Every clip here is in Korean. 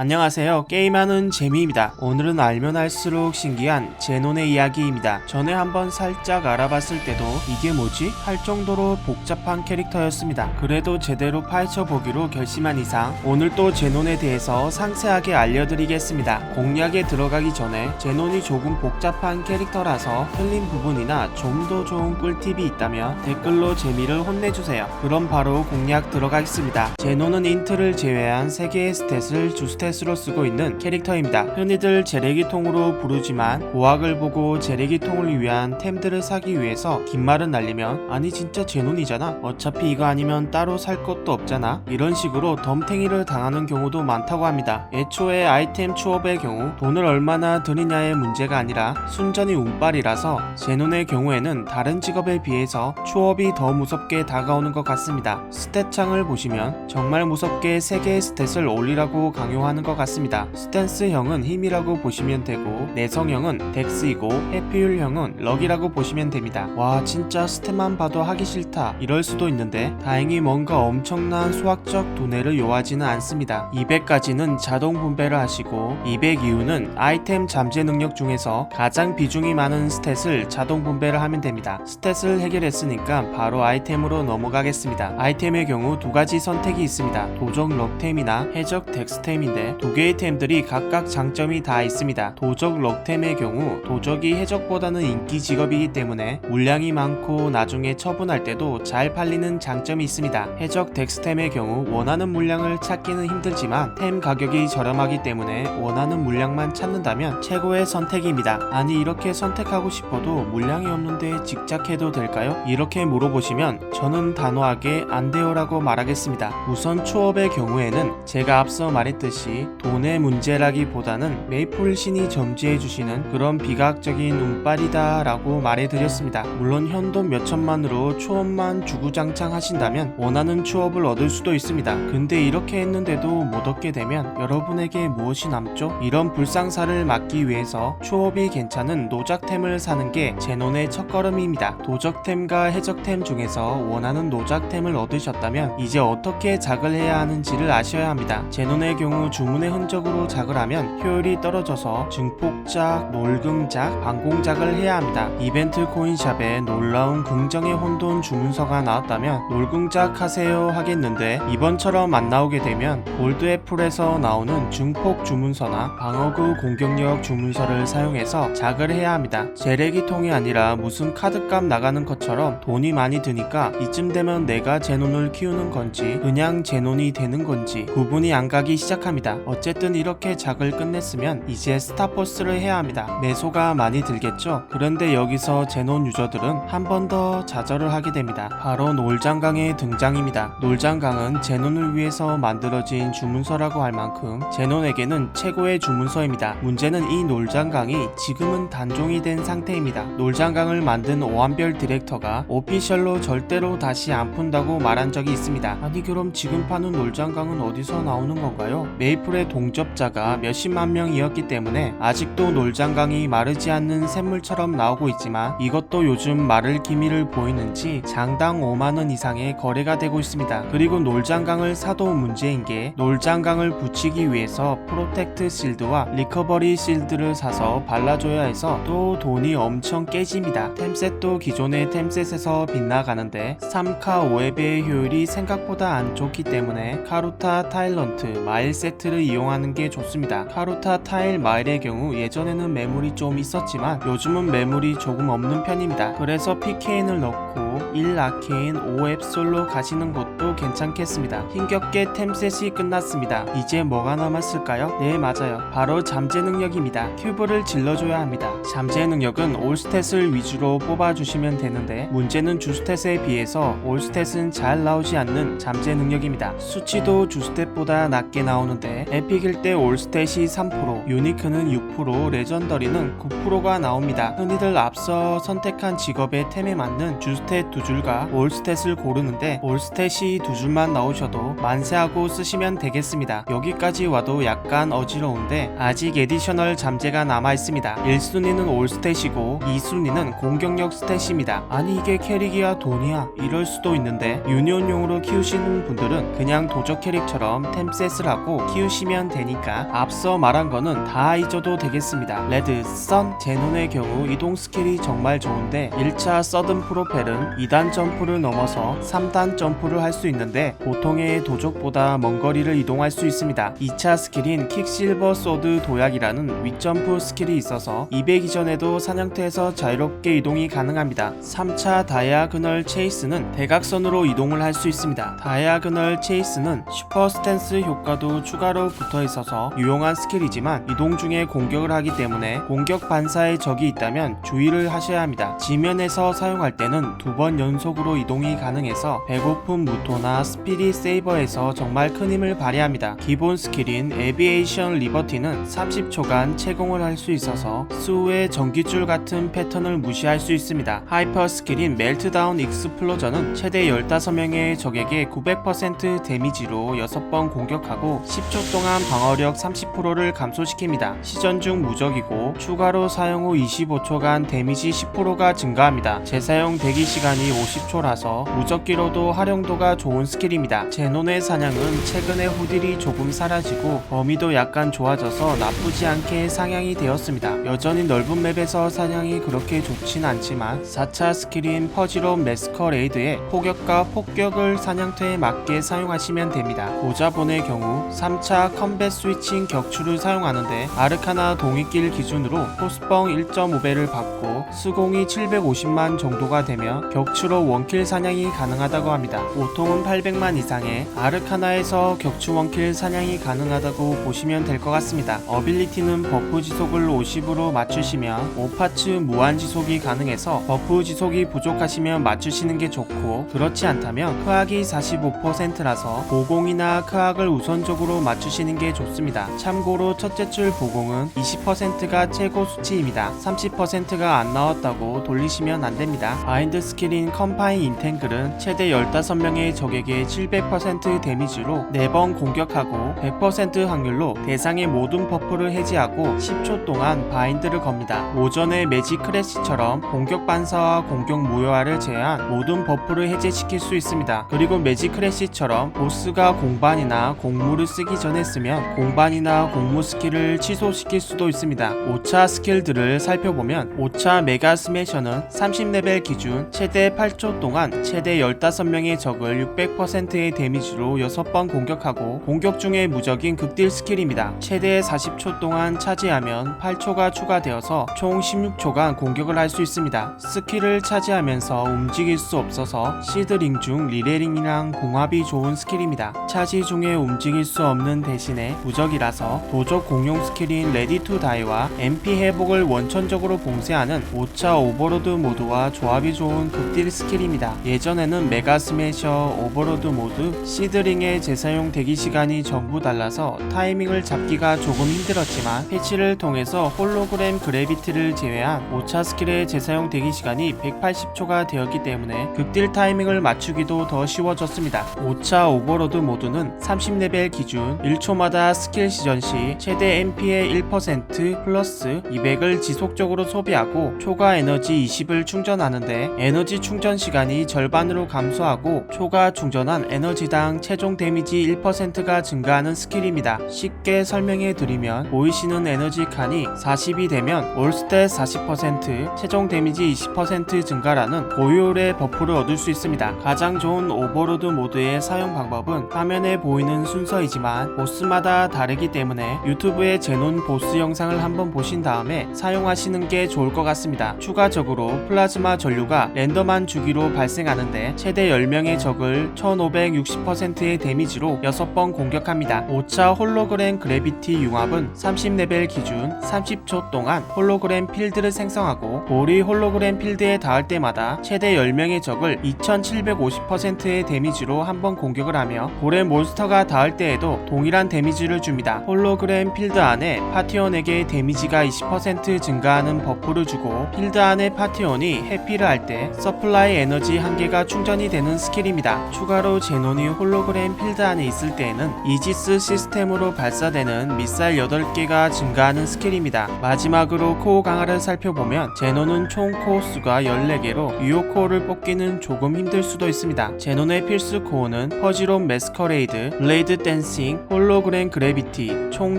안녕하세요. 게임하는 재미입니다. 오늘은 알면 알수록 신기한 제논의 이야기입니다. 전에 한번 살짝 알아봤을 때도 이게 뭐지? 할 정도로 복잡한 캐릭터였습니다. 그래도 제대로 파헤쳐 보기로 결심한 이상 오늘 또 제논에 대해서 상세하게 알려드리겠습니다. 공략에 들어가기 전에 제논이 조금 복잡한 캐릭터라서 틀린 부분이나 좀 더 좋은 꿀팁이 있다면 댓글로 재미를 혼내주세요. 그럼 바로 공략 들어가겠습니다. 제논은 인트를 제외한 3개의 스탯을 주 스탯 으로 쓰고 있는 캐릭터입니다. 흔히들 재래기통으로 부르지만 고학을 보고 재래기통을 위한 템들을 사기 위해서 긴 말은 날리면 아니 진짜 제논이잖아. 어차피 이거 아니면 따로 살 것도 없잖아. 이런 식으로 덤탱이를 당하는 경우도 많다고 합니다. 애초에 아이템 추업의 경우 돈을 얼마나 드느냐의 문제가 아니라 순전히 운빨이라서 제논의 경우에는 다른 직업에 비해서 추업이 더 무섭게 다가오는 것 같습니다. 스탯 창을 보시면 정말 무섭게 3개의 스탯을 올리라고 강요하는 것 같습니다. 스탠스형은 힘이라고 보시면 되고 내성형은 덱스이고 해피율형은 럭이라고 보시면 됩니다. 와 진짜 스탯만 봐도 하기 싫다 이럴 수도 있는데 다행히 뭔가 엄청난 수학적 도내를 요하지는 않습니다. 200까지는 자동 분배를 하시고 200 이후는 아이템 잠재 능력 중에서 가장 비중이 많은 스탯을 자동 분배를 하면 됩니다. 스탯을 해결했으니까 바로 아이템으로 넘어가겠습니다. 아이템의 경우 두 가지 선택이 있습니다. 도적 럭템이나 해적 덱스템인데 두 개의 템들이 각각 장점이 다 있습니다. 도적 럭템의 경우 도적이 해적보다는 인기 직업이기 때문에 물량이 많고 나중에 처분할 때도 잘 팔리는 장점이 있습니다. 해적 덱스템의 경우 원하는 물량을 찾기는 힘들지만 템 가격이 저렴하기 때문에 원하는 물량만 찾는다면 최고의 선택입니다. 아니 이렇게 선택하고 싶어도 물량이 없는데 직작해도 될까요? 이렇게 물어보시면 저는 단호하게 안 돼요라고 말하겠습니다. 우선 추업의 경우에는 제가 앞서 말했듯이 돈의 문제라기보다는 메이플 신이 점지해 주시는 그런 비과학적인 운빨이다 라고 말해드렸습니다. 물론 현돈 몇천만으로 추업만 주구장창 하신다면 원하는 추업을 얻을 수도 있습니다. 근데 이렇게 했는데도 못 얻게 되면 여러분에게 무엇이 남죠? 이런 불상사를 막기 위해서 추업이 괜찮은 노작템을 사는 게 제논의 첫걸음입니다. 도적템과 해적템 중에서 원하는 노작템을 얻으셨다면 이제 어떻게 작을 해야 하는지를 아셔야 합니다. 제논의 경우 주문의 흔적으로 작을 하면 효율이 떨어져서 증폭작, 놀금작, 방공작을 해야 합니다. 이벤트 코인샵에 놀라운 긍정의 혼돈 주문서가 나왔다면 놀금작 하세요 하겠는데 이번처럼 안 나오게 되면 골드 애플에서 나오는 증폭 주문서나 방어구 공격력 주문서를 사용해서 작을 해야 합니다. 재래기통이 아니라 무슨 카드값 나가는 것처럼 돈이 많이 드니까 이쯤 되면 내가 제논을 키우는 건지 그냥 제논이 되는 건지 구분이 안 가기 시작합니다. 어쨌든 이렇게 작을 끝냈으면 이제 스타포스를 해야 합니다. 매소가 많이 들겠죠? 그런데 여기서 제논 유저들은 한 번 더 좌절을 하게 됩니다. 바로 놀장강의 등장입니다. 놀장강은 제논을 위해서 만들어진 주문서라고 할 만큼 제논에게는 최고의 주문서입니다. 문제는 이 놀장강이 지금은 단종이 된 상태입니다. 놀장강을 만든 오한별 디렉터가 오피셜로 절대로 다시 안 푼다고 말한 적이 있습니다. 아니 그럼 지금 파는 놀장강은 어디서 나오는 건가요? 메이 플의 동접자가 몇십만 명이었기 때문에 아직도 놀장강이 마르지 않는 샘물처럼 나오고 있지만 이것도 요즘 마를 기미를 보이는지 장당 5만원 이상의 거래가 되고 있습니다. 그리고 놀장강을 사도 문제인 게 놀장강을 붙이기 위해서 프로텍트 실드와 리커버리 실드를 사서 발라줘야 해서 또 돈이 엄청 깨집니다. 템셋도 기존의 템셋에서 빗나가는데 3카 5앱의 효율이 생각보다 안 좋기 때문에 카루타 타일런트 마일 세트 를 이용하는 게 좋습니다. 카루타 타일 마일의 경우 예전에는 매물이 좀 있었지만 요즘은 매물이 조금 없는 편입니다. 그래서 PKN을 넣고 1 아케인 5앱 솔로 가시는 것도 괜찮겠습니다. 힘겹게 템셋이 끝났습니다. 이제 뭐가 남았을까요? 네 맞아요. 바로 잠재 능력입니다. 큐브를 질러줘야 합니다. 잠재 능력은 올스탯을 위주로 뽑아주시면 되는데 문제는 주스탯에 비해서 올스탯은 잘 나오지 않는 잠재 능력입니다. 수치도 주스탯보다 낮게 나오는데 에픽일 때 올스탯이 3%, 유니크는 6%, 레전더리는 9%가 나옵니다. 흔히들 앞서 선택한 직업의 템에 맞는 주스탯 두 줄과 올스탯을 고르는데 올스탯이 두 줄만 나오셔도 만세하고 쓰시면 되겠습니다. 여기까지 와도 약간 어지러운데 아직 에디셔널 잠재가 남아 있습니다. 1순위는 올스탯이고 2순위는 공격력 스탯입니다. 아니 이게 캐릭이야 돈이야 이럴 수도 있는데 유니온용으로 키우시는 분들은 그냥 도적 캐릭처럼 템셋을 하고 키우시 해주시면 되니까 앞서 말한 거는 다 잊어도 되겠습니다. 레드, 선, 제논의 경우 이동 스킬이 정말 좋은데 1차 서든 프로펠은 2단 점프를 넘어서 3단 점프를 할 수 있는데 보통의 도적보다 먼 거리를 이동할 수 있습니다. 2차 스킬인 킥실버 소드 도약이라는 윗점프 스킬이 있어서 200 이전에도 사냥터에서 자유롭게 이동이 가능합니다. 3차 다이아그널 체이스는 대각선으로 이동을 할 수 있습니다. 다이아그널 체이스는 슈퍼 스탠스 효과도 추가 로 붙어 있어서 유용한 스킬이지만 이동 중에 공격을 하기 때문에 공격 반사의 적이 있다면 주의를 하셔야 합니다. 지면에서 사용할 때는 두 번 연속으로 이동이 가능해서 배고픈 무토나 스피릿 세이버에서 정말 큰 힘을 발휘합니다. 기본 스킬인 에비에이션 리버티는 30초간 채공을 할 수 있어서 수의 전기줄 같은 패턴을 무시할 수 있습니다. 하이퍼 스킬인 멜트다운 익스플로전은 최대 15명의 적에게 900% 데미지로 6번 공격하고 10초 동안 방어력 30%를 감소시킵니다. 시전 중 무적이고 추가로 사용 후 25초간 데미지 10%가 증가합니다. 재사용 대기 시간이 50초라서 무적기로도 활용도가 좋은 스킬입니다. 제논의 사냥은 최근에 후딜이 조금 사라지고 범위도 약간 좋아져서 나쁘지 않게 상향이 되었습니다. 여전히 넓은 맵에서 사냥이 그렇게 좋진 않지만 4차 스킬인 퍼지롬 메스커레이드의 포격과 폭격을 사냥터에 맞게 사용하시면 됩니다. 고자본의 경우 3차 컴뱃 스위칭 격추를 사용하는데 아르카나 동익길 기준으로 포스뻥 1.5배를 받고 수공이 750만 정도가 되며 격추로 원킬 사냥이 가능하다고 합니다. 보통은 800만 이상의 아르카나에서 격추 원킬 사냥이 가능하다고 보시면 될 것 같습니다. 어빌리티는 버프 지속을 50으로 맞추시면 5파츠 무한 지속이 가능해서 버프 지속이 부족하시면 맞추시는 게 좋고 그렇지 않다면 크악이 45%라서 보공이나 크악을 우선적으로 맞추시 는 게 좋습니다. 참고로 첫째 줄 보공은 20%가 최고 수치입니다. 30%가 안 나왔다고 돌리시면 안 됩니다. 바인드 스킬인 컴파인 인탱글은 최대 15명의 적에게 700% 데미지로 4번 공격하고 100% 확률로 대상의 모든 버프를 해제하고 10초 동안 바인드를 겁니다. 오전의 매직 크래시처럼 공격 반사와 공격 무효화를 제외한 모든 버프를 해제시킬 수 있습니다. 그리고 매직 크래시처럼 보스가 공반이나 공무를 쓰기 전에 쓰면 공반이나 공무 스킬을 취소시킬 수도 있습니다. 5차 스킬들을 살펴보면 5차 메가 스매셔는 30레벨 기준 최대 8초 동안 최대 15명의 적을 600%의 데미지로 6번 공격하고 공격 중에 무적인 극딜 스킬입니다. 최대 40초 동안 차지하면 8초가 추가되어서 총 16초간 공격을 할 수 있습니다. 스킬을 차지하면서 움직일 수 없어서 시드링 중 리레링이랑 궁합이 좋은 스킬입니다. 차지 중에 움직일 수 없는 대신에 무적이라서 도적 공용 스킬인 레디 투 다이와 MP 회복을 원천적으로 봉쇄하는 5차 오버로드 모드와 조합이 좋은 극딜 스킬입니다. 예전에는 메가 스매셔 오버로드 모드 시드링의 재사용 대기 시간이 전부 달라서 타이밍을 잡기가 조금 힘들었지만 패치를 통해서 홀로그램 그래비티를 제외한 5차 스킬의 재사용 대기 시간이 180초가 되었기 때문에 극딜 타이밍을 맞추기도 더 쉬워졌습니다. 5차 오버로드 모드는 30레벨 기준 1초마다 스킬 시전 시 최대 MP의 1% 플러스 200을 지속적으로 소비하고 초과 에너지 20을 충전하는데 에너지 충전 시간이 절반으로 감소하고 초과 충전한 에너지당 최종 데미지 1%가 증가하는 스킬입니다. 쉽게 설명해 드리면 보이시는 에너지 칸이 40이 되면 올스탯 40%, 최종 데미지 20% 증가라는 고효율의 버프를 얻을 수 있습니다. 가장 좋은 오버로드 모드의 사용 방법은 화면에 보이는 순서이지만 보스마다 다르기 때문에 유튜브에 제논 보스 영상을 한번 보신 다음에 사용하시는 게 좋을 것 같습니다. 추가적으로 플라즈마 전류가 랜덤한 주기로 발생하는데 최대 10명의 적을 1560%의 데미지로 6번 공격합니다. 5차 홀로그램 그래비티 융합은 30레벨 기준 30초 동안 홀로그램 필드를 생성하고 볼이 홀로그램 필드에 닿을 때마다 최대 10명의 적을 2750%의 데미지로 한번 공격을 하며 볼의 몬스터가 닿을 때에도 동일 한 데미지를 줍니다. 홀로그램 필드 안에 파티원에게 데미지가 20% 증가하는 버프를 주고 필드 안의 파티원이 해피를 할 때 서플라이 에너지 한 개가 충전이 되는 스킬입니다. 추가로 제논이 홀로그램 필드 안에 있을 때에는 이지스 시스템으로 발사되는 미사일 8개가 증가하는 스킬입니다. 마지막으로 코어 강화를 살펴보면 제논은 총 코어 수가 14개로 유효 코어를 뽑기는 조금 힘들 수도 있습니다. 제논의 필수 코어는 퍼지롬 메스커레이드, 블레이드 댄싱, 홀로그램 그래비티 총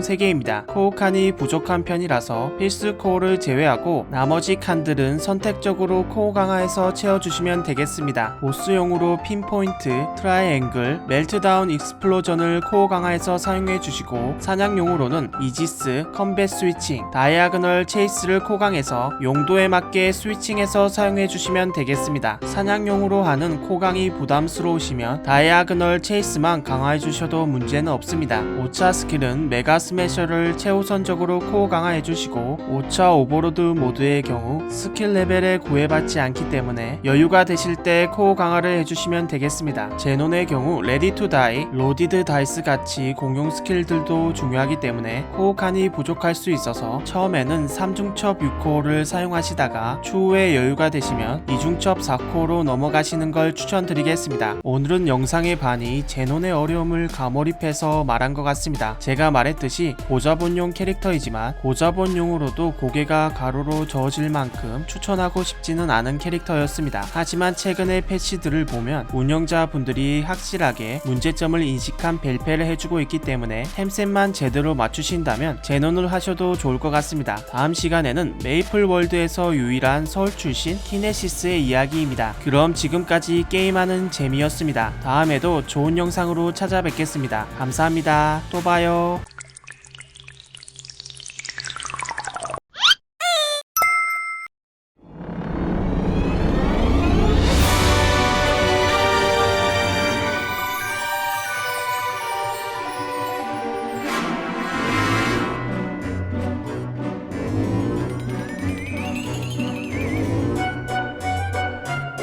3개입니다. 코어 칸이 부족한 편이라서 필수 코어를 제외하고 나머지 칸들은 선택적으로 코어 강화해서 채워주시면 되겠습니다. 보스용으로 핀포인트, 트라이앵글, 멜트다운 익스플로전을 코어 강화해서 사용해 주시고 사냥용으로는 이지스, 컴뱃 스위칭, 다이아그널 체이스를 코강해서 용도에 맞게 스위칭해서 사용해 주시면 되겠습니다. 사냥용으로 하는 코강이 부담스러우시면 다이아그널 체이스만 강화해 주셔도 문제는 없습니다. 5차 스킬은 메가 스매셔를 최우선적으로 코어 강화해 주시고 5차 오버로드 모드의 경우 스킬 레벨에 구애받지 않기 때문에 여유가 되실 때 코어 강화를 해주시면 되겠습니다. 제논의 경우 레디 투 다이, 로디드 다이스 같이 공용 스킬들도 중요하기 때문에 코어 칸이 부족할 수 있어서 처음에는 3중첩 6코어를 사용하시다가 추후에 여유가 되시면 2중첩 4코어로 넘어가시는 걸 추천드리겠습니다. 오늘은 영상의 반이 제논의 어려움을 가몰입해서 말한 것 같습니다. 제가 말했듯이 고자본용 캐릭터이지만 고자본용으로도 고개가 가로로 저어질 만큼 추천하고 싶지는 않은 캐릭터였습니다. 하지만 최근의 패치들을 보면 운영자분들이 확실하게 문제점을 인식한 벨페를 해주고 있기 때문에 템셋만 제대로 맞추신다면 제논을 하셔도 좋을 것 같습니다. 다음 시간에는 메이플 월드에서 유일한 서울 출신 키네시스의 이야기입니다. 그럼 지금까지 게임하는 재미였습니다. 다음에도 좋은 영상으로 찾아뵙겠습니다. 감사합니다. 또 봐요.